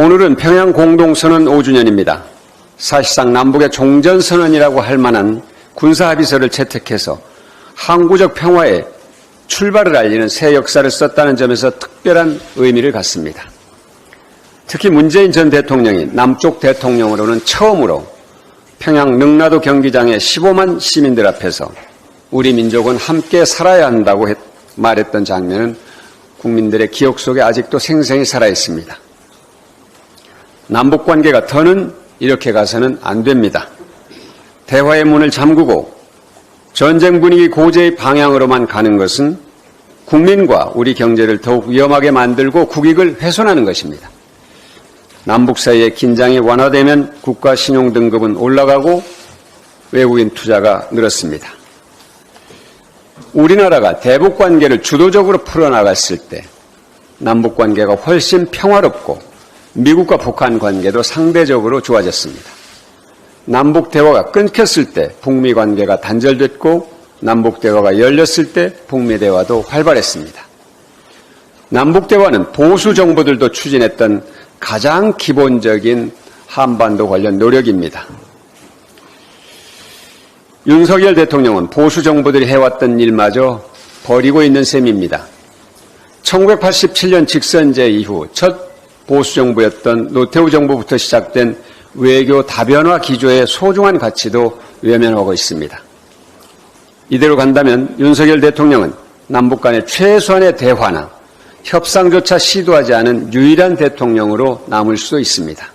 오늘은 평양 공동선언 5주년입니다. 사실상 남북의 종전선언이라고 할 만한 군사합의서를 채택해서 항구적 평화의 출발을 알리는 새 역사를 썼다는 점에서 특별한 의미를 갖습니다. 특히 문재인 전 대통령이 남쪽 대통령으로는 처음으로 평양 능라도 경기장의 15만 시민들 앞에서 우리 민족은 함께 살아야 한다고 했- 말했던 장면은 국민들의 기억 속에 아직도 생생히 살아있습니다. 남북 관계가 더는 이렇게 가서는 안 됩니다. 대화의 문을 잠그고 전쟁 분위기 고제의 방향으로만 가는 것은 국민과 우리 경제를 더욱 위험하게 만들고 국익을 훼손하는 것입니다. 남북 사이의 긴장이 완화되면 국가 신용 등급은 올라가고 외국인 투자가 늘었습니다. 우리나라가 대북 관계를 주도적으로 풀어나갔을 때 남북 관계가 훨씬 평화롭고 미국과 북한 관계도 상대적으로 좋아졌습니다. 남북 대화가 끊겼을 때 북미 관계가 단절됐고 남북 대화가 열렸을 때 북미 대화도 활발했습니다. 남북 대화는 보수 정부들도 추진했던 가장 기본적인 한반도 관련 노력입니다. 윤석열 대통령은 보수 정부들이 해왔던 일마저 버리고 있는 셈입니다. 1987년 직선제 이후 첫 보수 정부였던 노태우 정부부터 시작된 외교 다변화 기조의 소중한 가치도 외면하고 있습니다. 이대로 간다면 윤석열 대통령은 남북 간의 최소한의 대화나 협상조차 시도하지 않은 유일한 대통령으로 남을 수도 있습니다.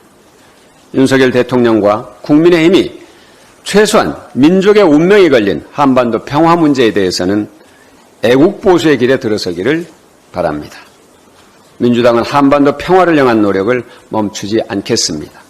윤석열 대통령과 국민의힘이 최소한 민족의 운명이 걸린 한반도 평화 문제에 대해서는 애국 보수의 길에 들어서기를 바랍니다. 민주당은 한반도 평화를 향한 노력을 멈추지 않겠습니다.